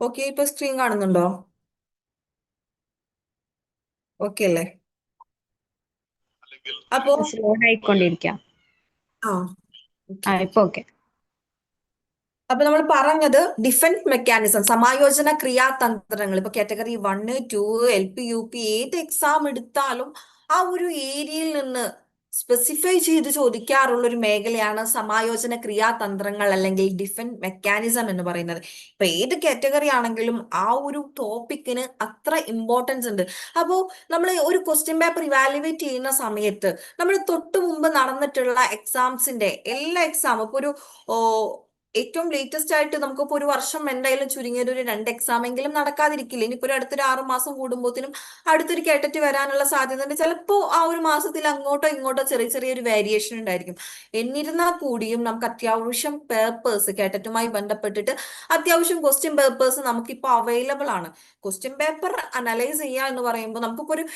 Okay ഇപ്പൊ screen കാണുന്നുണ്ടോ? Okay അല്ലേ? അപ്പോ ലോഡ് ആയിക്കൊണ്ടിരിക്കാം. ആ ആ ഇപ്പൊ ഓക്കെ അപ്പൊ നമ്മൾ പറഞ്ഞത് ഡിഫൻസ് മെക്കാനിസം സമായോജന ക്രിയാതന്ത്രങ്ങൾ. ഇപ്പൊ category one two L P U P ഏത് എക്സാം എടുത്താലും ആ ഒരു ഏരിയയിൽ സ്പെസിഫൈ ചെയ്ത് ചോദിക്കാറുള്ള ഒരു മേഖലയാണ് സമായോജന ക്രിയാതന്ത്രങ്ങൾ അല്ലെങ്കിൽ ഡിഫൻസ് മെക്കാനിസം എന്ന് പറയുന്നത്. ഇപ്പൊ ഏത് കാറ്റഗറി ആണെങ്കിലും ആ ഒരു ടോപ്പിക്കിന് അത്ര ഇമ്പോർട്ടൻസ് ഉണ്ട്. അപ്പോ നമ്മൾ ഒരു ക്വസ്റ്റ്യൻ പേപ്പർ ഇവാലുവേറ്റ് ചെയ്യുന്ന സമയത്ത് നമ്മൾ തൊട്ട് മുമ്പ് നടന്നിട്ടുള്ള എക്സാംസിന്റെ എല്ലാ എക്സാം ഇപ്പൊ ഒരു ഏറ്റവും ലേറ്റസ്റ്റ് ആയിട്ട് നമുക്കിപ്പോ ഒരു വർഷം എന്തായാലും ചുരുങ്ങിയത് ഒരു രണ്ട് എക്സാം എങ്കിലും നടക്കാതിരിക്കില്ല. ഇനിയിപ്പോ ഒരു അടുത്തൊരു ആറു മാസം കൂടുമ്പോഴത്തേനും അടുത്തൊരു കേട്ടറ്റ് വരാനുള്ള സാധ്യത ഉണ്ട്. ചിലപ്പോൾ ആ ഒരു മാസത്തിൽ അങ്ങോട്ടോ ഇങ്ങോട്ടോ ചെറിയ ചെറിയ ഒരു വേരിയേഷൻ ഉണ്ടായിരിക്കും. എന്നിരുന്നാൽ കൂടിയും നമുക്ക് അത്യാവശ്യം പേപ്പേഴ്സ് കേട്ടറ്റുമായി ബന്ധപ്പെട്ടിട്ട് അത്യാവശ്യം ക്വസ്റ്റ്യൻ പേപ്പേഴ്സ് നമുക്കിപ്പോൾ അവൈലബിൾ ആണ്. ക്വസ്റ്റ്യൻ പേപ്പർ അനലൈസ് ചെയ്യുക എന്ന് പറയുമ്പോൾ നമുക്കിപ്പോ ഒരു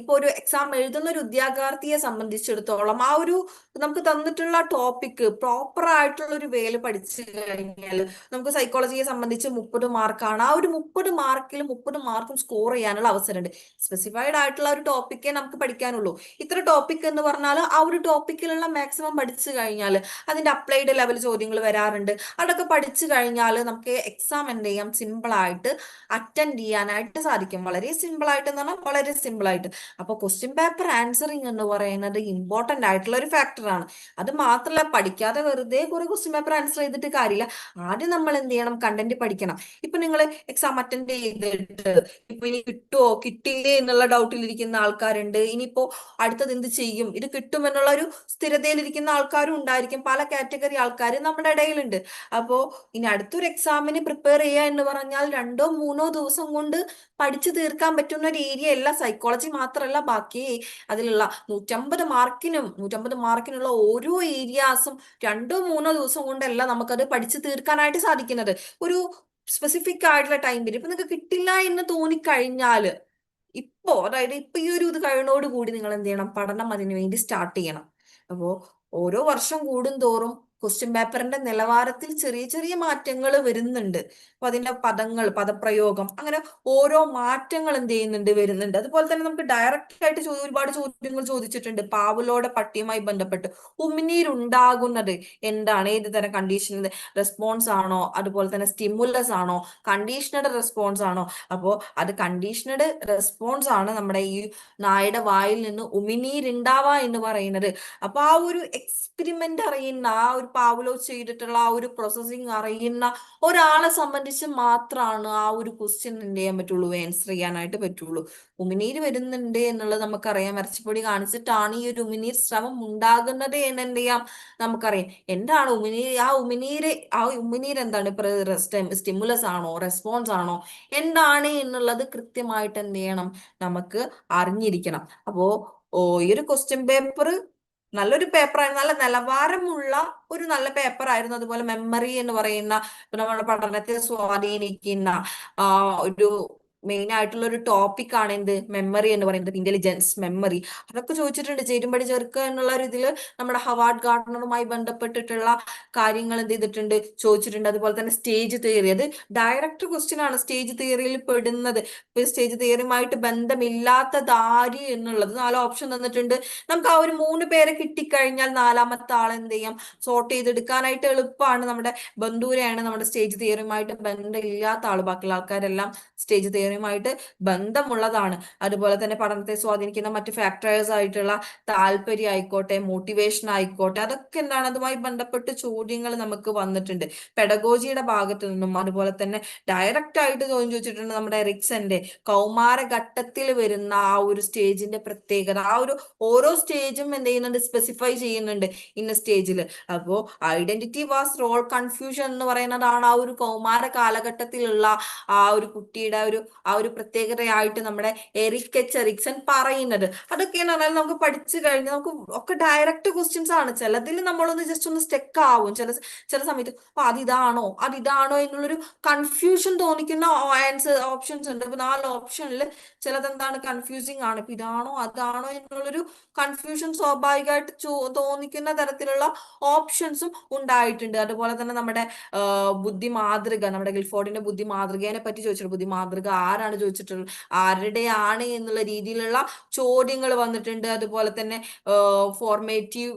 ഇപ്പൊ ഒരു എക്സാം എഴുതുന്ന ഒരു ഉദ്യോഗാർത്ഥിയെ സംബന്ധിച്ചിടത്തോളം ആ ഒരു നമുക്ക് തന്നിട്ടുള്ള ടോപ്പിക് പ്രോപ്പർ ആയിട്ടുള്ള ഒരു വേൽ പഠിച്ചു കഴിഞ്ഞാൽ നമുക്ക് സൈക്കോളജിയെ സംബന്ധിച്ച് മുപ്പത് മാർക്കാണ് ആ ഒരു മുപ്പത് മാർക്കിൽ മുപ്പത് മാർക്കും സ്കോർ ചെയ്യാനുള്ള അവസരമുണ്ട്. സ്പെസിഫൈഡ് ആയിട്ടുള്ള ഒരു ടോപ്പിക്കേ നമുക്ക് പഠിക്കാനുള്ളൂ. ഇത്ര ടോപ്പിക് എന്ന് പറഞ്ഞാൽ ആ ഒരു ടോപ്പിക്കിലുള്ള മാക്സിമം പഠിച്ചു കഴിഞ്ഞാൽ അതിന്റെ അപ്ലൈഡ് ലെവൽ ചോദ്യങ്ങൾ വരാറുണ്ട്. അതൊക്കെ പഠിച്ചു കഴിഞ്ഞാൽ നമുക്ക് എക്സാം എന്ത് ചെയ്യാം? സിമ്പിൾ ആയിട്ട് അറ്റൻഡ് ചെയ്യാനായിട്ട് സാധിക്കും. വളരെ സിമ്പിൾ ആയിട്ട് എന്ന് പറഞ്ഞാൽ വളരെ സിമ്പിൾ ആയിട്ട്. അപ്പൊ ക്വസ്റ്റ്യൻ പേപ്പർ ആൻസറിങ് എന്ന് പറയുന്നത് ഇമ്പോർട്ടന്റ് ആയിട്ടുള്ള ഒരു ഫാക്ടറാണ് അത് മാത്രമല്ല പഠിക്കാതെ വെറുതെ കുറെ ക്വസ്റ്റ്യൻ പേപ്പർ ആൻസർ ചെയ്തിട്ട് കാര്യമില്ല. ആദ്യം നമ്മൾ എന്ത് ചെയ്യണം? കണ്ടന്റ് പഠിക്കണം. ഇപ്പൊ നിങ്ങൾ എക്സാം അറ്റൻഡ് ചെയ്തിട്ട് ഇപ്പൊ ഇനി കിട്ടുമോ കിട്ടിയില്ലേ എന്നുള്ള ഡൗട്ടിലിരിക്കുന്ന ആൾക്കാരുണ്ട്. ഇനിയിപ്പോ അടുത്തത് എന്ത് ചെയ്യും? ഇത് കിട്ടുമെന്നുള്ള ഒരു സ്ഥിരതയിലിരിക്കുന്ന ആൾക്കാരും ഉണ്ടായിരിക്കും. പല കാറ്റഗറി ആൾക്കാർ നമ്മുടെ ഇടയിലുണ്ട്. അപ്പോ ഇനി അടുത്തൊരു എക്സാമിന് പ്രിപ്പയർ ചെയ്യുക എന്ന് പറഞ്ഞാൽ രണ്ടോ മൂന്നോ ദിവസം കൊണ്ട് പഠിച്ചു തീർക്കാൻ പറ്റുന്ന ഒരു ഏരിയ അല്ല. സൈക്കോളജി മാത്രമല്ല ബാക്കി അതിലുള്ള നൂറ്റമ്പത് മാർക്കിനും നൂറ്റമ്പത് മാർക്കിനുള്ള ഓരോ ഏരിയാസും രണ്ടോ മൂന്നോ ദിവസം കൊണ്ടല്ല നമുക്കത് പഠിച്ചു തീർക്കാനായിട്ട് സാധിക്കുന്നത്. ഒരു സ്പെസിഫിക് ആയിട്ടുള്ള ടൈം പീരീഡ് ഇപ്പൊ നിങ്ങൾക്ക് കിട്ടില്ല എന്ന് തോന്നിക്കഴിഞ്ഞാൽ ഇപ്പോ അതായത് ഇപ്പൊ ഈ ഒരു ഇത് കഴിവിനോട് കൂടി നിങ്ങൾ എന്ത് ചെയ്യണം? പഠനം അതിനുവേണ്ടി സ്റ്റാർട്ട് ചെയ്യണം. അപ്പോ ഓരോ വർഷം കൂടുന്തോറും ക്വസ്റ്റ്യൻ പേപ്പറിന്റെ നിലവാരത്തിൽ ചെറിയ ചെറിയ മാറ്റങ്ങൾ വരുന്നുണ്ട്. അപ്പൊ അതിന്റെ പദങ്ങൾ പദപ്രയോഗം അങ്ങനെ ഓരോ മാറ്റങ്ങൾ എന്ത് ചെയ്യുന്നുണ്ട് വരുന്നുണ്ട്. അതുപോലെ തന്നെ നമുക്ക് ഡയറക്റ്റ് ആയിട്ട് ഒരുപാട് ചോദ്യങ്ങൾ ചോദിച്ചിട്ടുണ്ട്. പാവലോടെ പട്ടിയുമായി ബന്ധപ്പെട്ട്. ഉമിനീരുണ്ടാകുന്നത് എന്താണ്? ഏത് തരം കണ്ടീഷനിൽ റെസ്പോൺസ് ആണോ? അതുപോലെ തന്നെ സ്റ്റിമുലസ് ആണോ? കണ്ടീഷണഡ് റെസ്പോൺസ് ആണോ? അപ്പോ അത് കണ്ടീഷണഡ് റെസ്പോൺസ് ആണ് നമ്മുടെ ഈ നായയുടെ വായിൽ നിന്ന് ഉമിനീരുണ്ടാവുക എന്ന് പറയുന്നത്. അപ്പൊ ആ ഒരു എക്സ്പെരിമെന്റ് അറിയുന്ന ആ ഒരു പാവലോ ചെയ്തിട്ടുള്ള ആ ഒരു പ്രോസസ്സിങ് അറിയുന്ന ഒരാളെ സംബന്ധിച്ച് മാത്രമാണ് ആ ഒരു ക്വസ്റ്റ്യൻ എന്ത് ചെയ്യാൻ പറ്റുള്ളൂ? ആൻസർ ചെയ്യാനായിട്ട് പറ്റുള്ളൂ. ഉമിനീര് വരുന്നുണ്ട് എന്നുള്ളത് നമുക്കറിയാം. വരച്ചപ്പൊടി കാണിച്ചിട്ടാണ് ഈ ഒരു ഉമിനീർ ശ്രമം ഉണ്ടാകുന്നത് എന്ന് എന്ത് ചെയ്യാം? നമുക്കറിയാം. എന്താണ് ഉമിനീർ ആ ഉമിനീര് ആ ഉമിനീർ എന്താണ്? സ്റ്റിമുലസ് ആണോ? റെസ്പോൺസ് ആണോ? എന്താണ് എന്നുള്ളത് കൃത്യമായിട്ട് എന്ത് ചെയ്യണം? നമുക്ക് അറിഞ്ഞിരിക്കണം. അപ്പോ ഓ ഈ ഒരു ക്വസ്റ്റ്യൻ പേപ്പർ നല്ലൊരു പേപ്പറായിരുന്നു നല്ല നിലവാരമുള്ള ഒരു നല്ല പേപ്പർ ആയിരുന്നു. അതുപോലെ മെമ്മറി എന്ന് പറയുന്ന നമ്മുടെ പഠനത്തെ സ്വാധീനിക്കുന്ന ആ ഒരു മെയിൻ ആയിട്ടുള്ള ഒരു ടോപ്പിക് ആണ് എന്ത്? മെമ്മറി എന്ന് പറയുന്നത്. ഇന്റലിജൻസ് മെമ്മറി അതൊക്കെ ചോദിച്ചിട്ടുണ്ട്. ചേരുമ്പടി ചേർക്കുക എന്നുള്ള ഒരു ഇതിൽ നമ്മുടെ ഹവാർഡ് ഗാർഡനറുമായി ബന്ധപ്പെട്ടിട്ടുള്ള കാര്യങ്ങൾ എന്ത് ചെയ്തിട്ടുണ്ട്? ചോദിച്ചിട്ടുണ്ട്. അതുപോലെ തന്നെ സ്റ്റേജ് തിയറി അത് ഡയറക്റ്റ് ക്വസ്റ്റ്യൻ ആണ്. സ്റ്റേജ് തിയറിയിൽ പെടുന്നത്. സ്റ്റേജ് തിയറിയുമായിട്ട് ബന്ധമില്ലാത്തത് ആര് എന്നുള്ളത് നാല് ഓപ്ഷൻ തന്നിട്ടുണ്ട്. നമുക്ക് ആ ഒരു മൂന്ന് പേരെ കിട്ടിക്കഴിഞ്ഞാൽ നാലാമത്തെ ആൾ എന്ത് ചെയ്യാം? സോർട്ട് ചെയ്തെടുക്കാനായിട്ട് എളുപ്പമാണ് നമ്മുടെ ബന്ധൂരെയാണ് നമ്മുടെ സ്റ്റേജ് തിയറിയുമായിട്ട് ബന്ധമില്ലാത്ത ആൾ ബാക്കിയുള്ള ആൾക്കാരെല്ലാം സ്റ്റേജ് തിയറി തിയറിയുമായിട്ട് ബന്ധമുള്ളതാണ്. അതുപോലെ തന്നെ പഠനത്തെ സ്വാധീനിക്കുന്ന മറ്റ് ഫാക്ടേഴ്സ് ആയിട്ടുള്ള താല്പര്യം ആയിക്കോട്ടെ മോട്ടിവേഷൻ ആയിക്കോട്ടെ അതൊക്കെ എന്താണ്? അതുമായി ബന്ധപ്പെട്ട് ചോദ്യങ്ങൾ നമുക്ക് വന്നിട്ടുണ്ട്. പെഡഗോജിയുടെ ഭാഗത്തു നിന്നും അതുപോലെ തന്നെ ഡയറക്റ്റ് ആയിട്ട് ചോദ്യം ചോദിച്ചിട്ടുണ്ട് നമ്മുടെ റിക്സന്റെ. കൗമാരഘട്ടത്തിൽ വരുന്ന ആ ഒരു സ്റ്റേജിന്റെ പ്രത്യേകത. ആ ഒരു ഓരോ സ്റ്റേജും എന്ത് ചെയ്യുന്നുണ്ട്? സ്പെസിഫൈ ചെയ്യുന്നുണ്ട് ഇന്ന സ്റ്റേജിൽ അപ്പോ ഐഡന്റിറ്റി വാസ് റോൾ കൺഫ്യൂഷൻ എന്ന് പറയുന്നതാണ് ആ ഒരു കൗമാര കാലഘട്ടത്തിലുള്ള ആ ഒരു കുട്ടിയുടെ ഒരു ആ ഒരു പ്രത്യേകതയായിട്ട് നമ്മുടെ എറിക് എച്ച് എറിക്സൺ പറയുന്നത്. അതൊക്കെയെന്ന് പറഞ്ഞാൽ നമുക്ക് പഠിച്ചു കഴിഞ്ഞ് നമുക്ക് ഒക്കെ ഡയറക്റ്റ് ക്വസ്റ്റ്യൻസ് ആണ്. ചിലതിൽ നമ്മളൊന്ന് ജസ്റ്റ് ഒന്ന് സ്റ്റെക്ക് ആവും. ചില ചില സമയത്ത് അപ്പൊ അതിതാണോ? അതിതാണോ? എന്നുള്ളൊരു കൺഫ്യൂഷൻ തോന്നിക്കുന്ന ആൻസർ ഓപ്ഷൻസ് ഉണ്ട്. അപ്പൊ നാല് ഓപ്ഷനിൽ ചിലതെന്താണ് കൺഫ്യൂസിങ് ആണ്. ഇപ്പൊ ഇതാണോ? അതാണോ? എന്നുള്ളൊരു കൺഫ്യൂഷൻ സ്വാഭാവികമായിട്ട് തോന്നിക്കുന്ന തരത്തിലുള്ള ഓപ്ഷൻസും ഉണ്ടായിട്ടുണ്ട്. അതുപോലെ തന്നെ നമ്മുടെ ബുദ്ധി മാതൃക നമ്മുടെ ഗിൽഫോർഡിന്റെ ബുദ്ധി മാതൃകയെ പറ്റി ചോദിച്ചിട്ടുണ്ട് ബുദ്ധി മാതൃക ആരാണ് ചോദിച്ചിട്ടുള്ളത്? ആരുടെയാണ് എന്നുള്ള രീതിയിലുള്ള ചോദ്യങ്ങൾ വന്നിട്ടുണ്ട്. അതുപോലെ തന്നെ ഫോർമേറ്റീവ്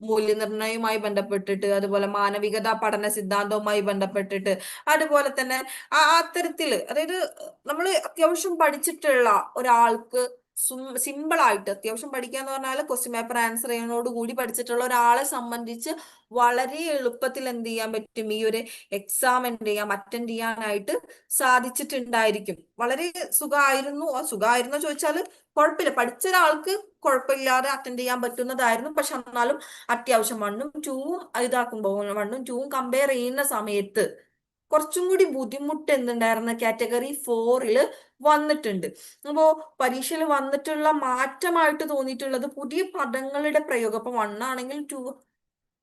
മൂല്യനിർണയവുമായി ബന്ധപ്പെട്ടിട്ട് അതുപോലെ മാനവികത പഠന സിദ്ധാന്തവുമായി ബന്ധപ്പെട്ടിട്ട് അതുപോലെ തന്നെ ആ അത്തരത്തിൽ അതായത് നമ്മൾ അത്യാവശ്യം പഠിച്ചിട്ടുള്ള ഒരാൾക്ക് സിമ്പിൾ ആയിട്ട്. അത്യാവശ്യം പഠിക്കുക എന്ന് പറഞ്ഞാൽ ക്വസ്റ്റ്യൻ പേപ്പർ ആൻസർ ചെയ്യുന്നതോട് കൂടി പഠിച്ചിട്ടുള്ള ഒരാളെ സംബന്ധിച്ച് വളരെ എളുപ്പത്തിൽ എന്ത് ചെയ്യാൻ പറ്റും? ഈ ഒരു എക്സാം എന്ത് ചെയ്യാം അറ്റൻഡ് ചെയ്യാനായിട്ട് സാധിച്ചിട്ടുണ്ടായിരിക്കും. വളരെ സുഖമായിരുന്നു. സുഖമായിരുന്നോ ചോദിച്ചാൽ കുഴപ്പമില്ല. പഠിച്ച ഒരാൾക്ക് കുഴപ്പമില്ലാതെ അറ്റൻഡ് ചെയ്യാൻ പറ്റുന്നതായിരുന്നു. പക്ഷെ എന്നാലും അത്യാവശ്യം വണ്ണും ടൂവും ഇതാക്കുമ്പോൾ വണ്ണും ടൂവും കമ്പയർ ചെയ്യുന്ന സമയത്ത് കുറച്ചും കൂടി ബുദ്ധിമുട്ട് എന്തുണ്ടായിരുന്ന? കാറ്റഗറി ഫോറിൽ വന്നിട്ടുണ്ട്. അപ്പോ പരീക്ഷയിൽ വന്നിട്ടുള്ള മാറ്റമായിട്ട് തോന്നിയിട്ടുള്ളത് പുതിയ പദങ്ങളുടെ പ്രയോഗം. അപ്പൊ വൺ ആണെങ്കിലും ടു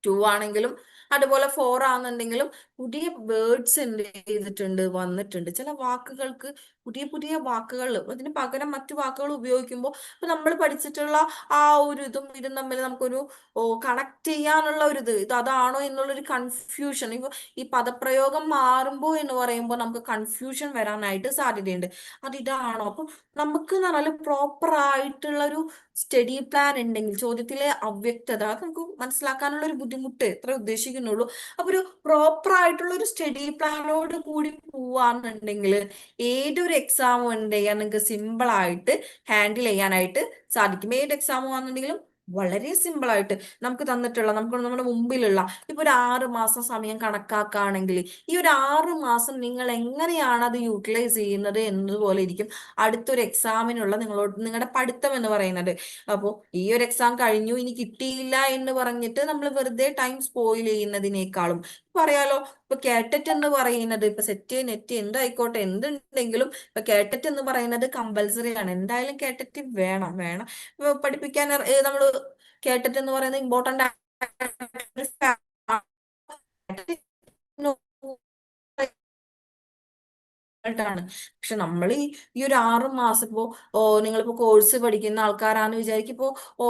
ടു ആണെങ്കിലും അതുപോലെ ഫോർ ആണെന്നുണ്ടെങ്കിലും പുതിയ വേർഡ്സ് എന്ത് ചെയ്തിട്ടുണ്ട് വന്നിട്ടുണ്ട്. ചില വാക്കുകൾക്ക് പുതിയ പുതിയ വാക്കുകൾ അതിന് പകരം മറ്റു വാക്കുകൾ ഉപയോഗിക്കുമ്പോൾ ഇപ്പൊ നമ്മൾ പഠിച്ചിട്ടുള്ള ആ ഒരു ഇതും ഇതും തമ്മിൽ നമുക്കൊരു കണക്ട് ചെയ്യാനുള്ള ഒരു ഇത് ഇത് അതാണോ എന്നുള്ളൊരു കൺഫ്യൂഷൻ ഇപ്പൊ ഈ പദപ്രയോഗം മാറുമ്പോൾ എന്ന് പറയുമ്പോൾ നമുക്ക് കൺഫ്യൂഷൻ വരാനായിട്ട് സാധ്യതയുണ്ട്. അത് ഇതാണോ? അപ്പൊ നമുക്ക് എന്ന് പറഞ്ഞാൽ പ്രോപ്പർ ആയിട്ടുള്ള ഒരു സ്റ്റഡി പ്ലാൻ ഉണ്ടെങ്കിൽ ചോദ്യത്തിലെ അവ്യക്തത അത് നമുക്ക് മനസ്സിലാക്കാനുള്ള ഒരു ബുദ്ധിമുട്ട് എത്ര ഉദ്ദേശിക്കുന്നുള്ളൂ. അപ്പൊ ഒരു പ്രോപ്പർ ആയിട്ടുള്ള ഒരു സ്റ്റഡി പ്ലാനോട് കൂടി പോവാന്നുണ്ടെങ്കിൽ ഏതൊരു എക്സാമും എന്ത് ചെയ്യാൻ നിങ്ങൾക്ക് സിമ്പിൾ ആയിട്ട് ഹാൻഡിൽ ചെയ്യാനായിട്ട് സാധിക്കും. ഏത് എക്സാം ആണെന്നുണ്ടെങ്കിലും വളരെ സിമ്പിൾ ആയിട്ട് നമുക്ക് തന്നിട്ടുള്ള നമുക്ക് നമ്മുടെ മുമ്പിലുള്ള ഇപ്പൊ ഒരു ആറ് മാസം സമയം കണക്കാക്കുകയാണെങ്കിൽ ഈ ഒരു ആറ് മാസം നിങ്ങൾ എങ്ങനെയാണ് അത് യൂട്ടിലൈസ് ചെയ്യുന്നത് എന്നതുപോലെ ഇരിക്കും. അടുത്തൊരു എക്സാമിനുള്ള നിങ്ങളോട് നിങ്ങളുടെ പഠിത്തം എന്ന് പറയുന്നത്. അപ്പോൾ ഈ ഒരു എക്സാം കഴിഞ്ഞു ഇനി കിട്ടിയില്ല എന്ന് പറഞ്ഞിട്ട് നമ്മൾ വെറുതെ ടൈം സ്പോയിൽ ചെയ്യുന്നതിനേക്കാളും. പറയാലോ ഇപ്പൊ കേട്ടറ്റ് എന്ന് പറയുന്നത് ഇപ്പൊ സെറ്റ് നെറ്റ് എന്തായിക്കോട്ടെ എന്തുണ്ടെങ്കിലും ഇപ്പൊ കേട്ടറ്റ് എന്ന് പറയുന്നത് കമ്പൽസറി ആണ്. എന്തായാലും കേട്ടറ്റ് വേണം വേണം. ഇപ്പൊ പഠിപ്പിക്കാൻ നമ്മൾ കേട്ടറ്റ് എന്ന് പറയുന്നത് ഇമ്പോർട്ടന്റ് ാണ് പക്ഷെ നമ്മൾ ഈ ഈ ഒരു ആറ് മാസം ഇപ്പോ ഓ നിങ്ങളിപ്പോ കോഴ്സ് പഠിക്കുന്ന ആൾക്കാരാന്ന് വിചാരിക്കിപ്പോ ഓ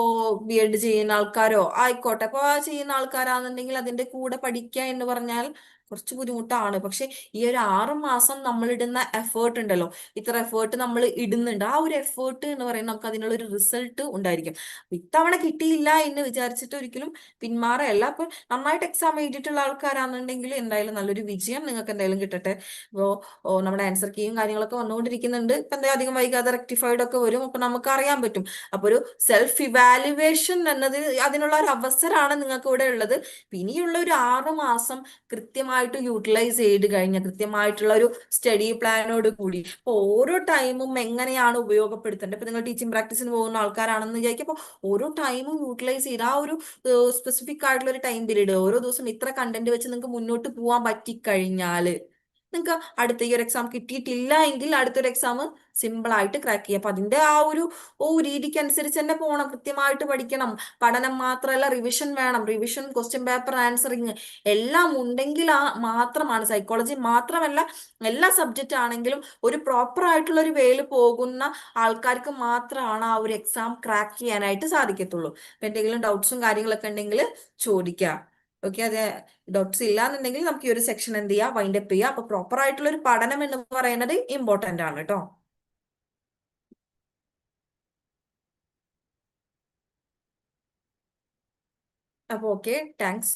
ബി എഡ് ചെയ്യുന്ന ആൾക്കാരോ ആയിക്കോട്ടെ. അപ്പൊ ആ ചെയ്യുന്ന ആൾക്കാരാണെന്നുണ്ടെങ്കിൽ അതിന്റെ കൂടെ പഠിക്കുക എന്ന് പറഞ്ഞാൽ കുറച്ച് ബുദ്ധിമുട്ടാണ്. പക്ഷെ ഈ ഒരു ആറ് മാസം നമ്മൾ ഇടുന്ന എഫേർട്ട് ഉണ്ടല്ലോ. ഇത്ര എഫേർട്ട് നമ്മൾ ഇടുന്നുണ്ട്. ആ ഒരു എഫേർട്ട് എന്ന് പറയുന്നത് നമുക്ക് അതിനുള്ള ഒരു റിസൾട്ട് ഉണ്ടായിരിക്കും. ഇത്തവണ കിട്ടിയില്ല എന്ന് വിചാരിച്ചിട്ട് ഒരിക്കലും പിന്മാറയല്ല. അപ്പൊ നന്നായിട്ട് എക്സാം എഴുതിയിട്ടുള്ള ആൾക്കാരാണെന്നുണ്ടെങ്കിൽ എന്തായാലും നല്ലൊരു വിജയം നിങ്ങൾക്ക് എന്തായാലും കിട്ടട്ടെ. ഇപ്പോ നമ്മുടെ ആൻസർ കീയും കാര്യങ്ങളൊക്കെ വന്നുകൊണ്ടിരിക്കുന്നുണ്ട്. ഇപ്പൊ എന്തായാലും അധികം വൈകാതെ റെക്ടിഫൈഡ് ഒക്കെ വരും. അപ്പൊ നമുക്ക് അറിയാൻ പറ്റും. അപ്പൊ ഒരു സെൽഫ് ഇവാലുവേഷൻ എന്നത് അതിനുള്ള ഒരു അവസരമാണ് നിങ്ങൾക്ക് ഇവിടെ ഉള്ളത്. ഇനിയുള്ള ഒരു ആറ് മാസം കൃത്യമായിട്ട് യൂട്ടിലൈസ് ചെയ്ത് കഴിഞ്ഞ കൃത്യമായിട്ടുള്ള ഒരു സ്റ്റഡി പ്ലാനോട് കൂടി. ഇപ്പൊ ഓരോ ടൈമും എങ്ങനെയാണ് ഉപയോഗപ്പെടുത്തേണ്ടത്? ഇപ്പൊ നിങ്ങൾ ടീച്ചിങ് പ്രാക്ടീസിന് പോകുന്ന ആൾക്കാരാണെന്ന് വിചാരിക്കുമ്പോൾ ഓരോ ടൈമും യൂട്ടിലൈസ് ചെയ്ത് ആ ഒരു സ്പെസിഫിക് ആയിട്ടുള്ള ഒരു ടൈം പീരീഡ് ഓരോ ദിവസം ഇത്ര കണ്ടന്റ് വെച്ച് നിങ്ങൾക്ക് മുന്നോട്ട് പോകാൻ പറ്റിക്കഴിഞ്ഞാൽ നിങ്ങൾക്ക് അടുത്ത ഈ ഒരു എക്സാം കിട്ടിയിട്ടില്ല എങ്കിൽ അടുത്തൊരു എക്സാം സിമ്പിൾ ആയിട്ട് ക്രാക്ക് ചെയ്യാം. അപ്പൊ അതിന്റെ ആ ഒരു ഓ രീതിക്ക് അനുസരിച്ച് തന്നെ പോകണം കൃത്യമായിട്ട് പഠിക്കണം. പഠനം മാത്രമല്ല റിവിഷൻ വേണം. റിവിഷൻ ക്വസ്റ്റ്യൻ പേപ്പർ ആൻസറിങ് എല്ലാം ഉണ്ടെങ്കിൽ ആ മാത്രമാണ്. സൈക്കോളജി മാത്രമല്ല എല്ലാ സബ്ജക്റ്റ് ആണെങ്കിലും ഒരു പ്രോപ്പർ ആയിട്ടുള്ള ഒരു വേയിൽ പോകുന്ന ആൾക്കാർക്ക് മാത്രമാണ് ആ ഒരു എക്സാം ക്രാക്ക് ചെയ്യാനായിട്ട് സാധിക്കത്തുള്ളൂ. എന്തെങ്കിലും ഡൗട്ട്സും കാര്യങ്ങളൊക്കെ ഉണ്ടെങ്കിൽ ചോദിക്കുക ഓക്കെ അതെ. ഡൗട്ട്സ് ഇല്ലാന്നുണ്ടെങ്കിൽ നമുക്ക് ഈ ഒരു സെക്ഷൻ എന്ത് ചെയ്യാം? വൈൻഡ് അപ്പ് ചെയ്യാം. അപ്പൊ പ്രോപ്പർ ആയിട്ടുള്ള ഒരു പഠനം എന്ന് പറയുന്നത് ഇമ്പോർട്ടന്റ് ആണ് കേട്ടോ. അപ്പൊ ഓക്കെ താങ്ക്സ്